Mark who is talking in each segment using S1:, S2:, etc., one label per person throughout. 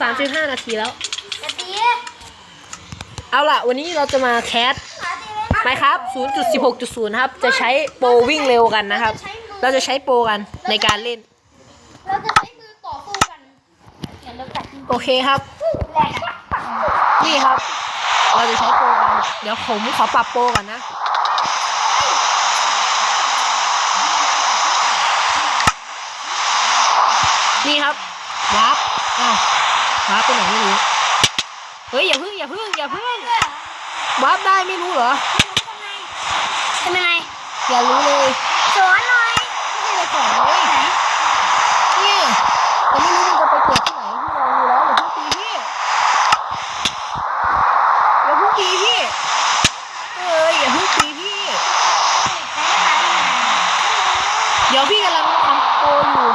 S1: 35นาทีแล้ว
S2: กะตี
S1: เอาล่ะ วันนี้เราจะมาแคส
S2: ขาตีเลย
S1: ไหมครับ 0.16.0 ครับ จะใช้โปรวิ่งเร็วกันนะครับ เราจะใช้โปรกันในการเล่น
S2: เราจะใช้มือต่อสู้กันเดี๋ยวเราตัดทิ้ง
S1: โอเคครับ
S2: แหลก
S1: นี่ครับ เราจะใช้โปรกัน เดี๋ยวผมขอปรับโปรก่อนนะ นี่ครับวาร์ปอ้า ววาร์ปไปไหนไม่รู้เฮ้ยอย่าพึ่งอย่าพึ่งอย่าพึ่งวาร์ปได้ไม่รู้เหรอ
S2: ทำยังไง
S1: อย่ารู้เลย
S2: สอนหน่อย
S1: ไม่ได้สอนเลยเนี่ยแต่ไม่รู้มันจะไปเกิดที่ไหนพี่ลองดูแล้วอย่าเพิ่งตีพี่อย่าเพิ่งตีพี่เอ้ยอย่าเพิ่งตีพี่เดี๋ยวพี่กำลังทำโปรอยู่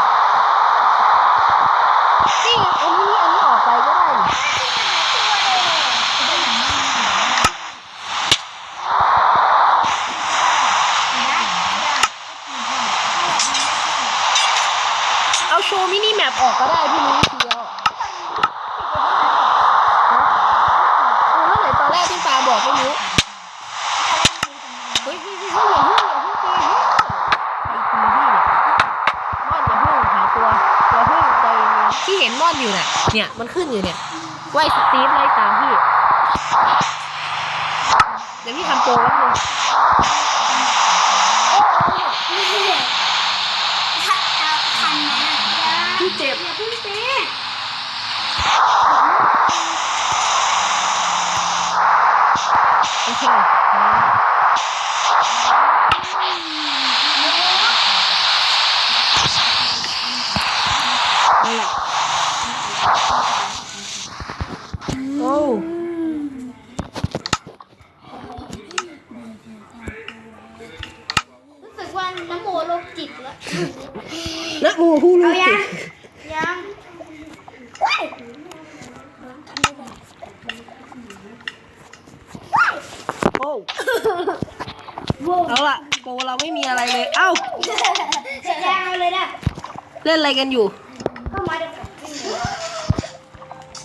S1: นี่อันนี้อันนี้ออกไปก็ได้นี่เอา โชว์มินิแมปออกก็ได้พี่รู้วิธีแล้วฮะเออแล้วไหนตอนแรกที่ปาบอกไม่รู้เฮ้ยเฮ้ยเฮ้ยอย่าเพิ่งอย่าพิ่งตีพี่ใครตีพี่เนี่ยม่อนอย่าเพิ่งหาตัวอย่าเพิ่งใจเย็นๆที่เห็นม่อนอยู่น่ะ เนี่ยมันขึ้นอยู่เนี่ยว่าไอ้สตีฟไล่ตามพี่ เดี๋ยวพี่ทำโปรแป๊บนึง
S2: ทันไหม
S1: พี่ เจ็บ
S2: อย่าเพิ่งตี
S1: โอเคนั่นแหละโอ้
S2: รู้สึกว่าน้ำโมโรคจิตแล้ว
S1: นะโมผู้รู้
S2: เอายั
S1: จิ
S2: ง
S1: ต
S2: ยังเฮ้ย
S1: โอ้เอาล่ะโปรเราไม่มีอะไรเลย เอ้า
S2: เสร็จแล้วเอาเลยนะ
S1: เล่นอะไรกันอยู่
S2: เข้ามาเดี๋ยวผมขึ้นเลย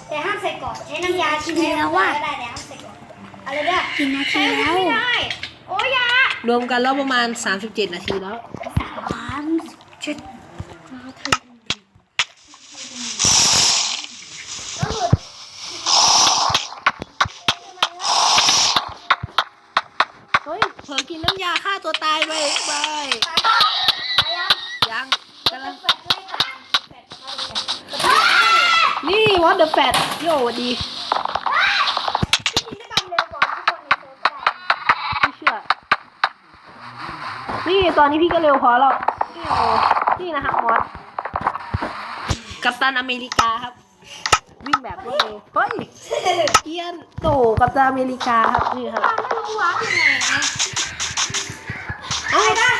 S2: แต่ห้ามใส่ก่อนใช้น้ำยาชิมแล้วว่าได้แต่ห้ามใส่ก่อนอะไรเด้อกินนาทีแล้วไม่ได้โอ้ยยาร
S1: วมกันแล้วประมาณ 37 นาทีแล้ว
S2: สามจุดก็หลุด
S1: เฮ้ย เผลอ กินน้ำยาฆ่าตัวตายไปไป
S2: ตายยัง
S1: ยังกำลัง
S2: แฟดเลยค่ะแฟดเข้าแฟด
S1: นี่วอตเดอะแฟตโย่สวัสดี
S2: พี่กินได้ความเร็วก่อนทุกคนในโซนได้
S1: ไม่เชื่อ นี่ตอนนี้พี่ก็เร็วพอแล้วนี่โอ้นี่นะครับมอสกัปตันอเมริกาครับ วิ่งแบบรวดเร็วเฮ้ยเกียนโตกัปตันอเมริกาครับนี่ครับ
S2: ไม่รู้ว่ายังไงนะ
S1: เอ้า
S2: ตาย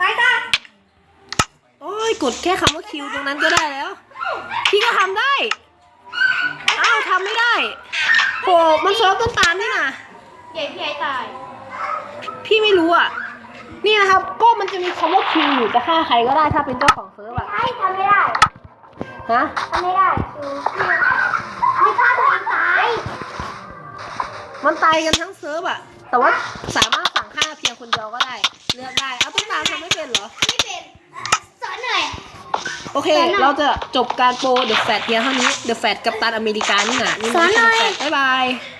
S2: ตายตาย
S1: โอ้ยกดแค่คำว่าคิวตรงนั้นก็ได้แล้ว พี่ก็ทำได้ อ้าวทำไม่ได้โหมันเซิร์ฟต้นตาลนี่นะ
S2: ใหญ่พี่ไอ้ตาย
S1: พี่ไม่รู้อะ นี่นะครับก็มันจะมีคำว่าคิวอยู่จะฆ่าใครก็ได้ถ้าเป็นเจ้าของเซิร์ฟอะ
S2: ไอ้ทำไม่ได้
S1: ฮะ
S2: ทำไม่ได้คือไม่ฆ่าตัวเองตาย
S1: มันตายกันทั้งเซิร์ฟอะ แต่ว่าสามารถสั่งฆ่าเพี ยงคนเดียวก็ได้ เลือกได้ เอาต้นตาลทำไม่เป็นเหรอ
S2: ไม่เป็นสอนหน่อย
S1: โอเค เราจะจบการโปรเดอะแฟตเพียงเท่านี้ เดอะแฟตกับตันอเมริกานี่นะนี่
S2: สอนหน่อย
S1: บ๊ายบาย
S2: สอน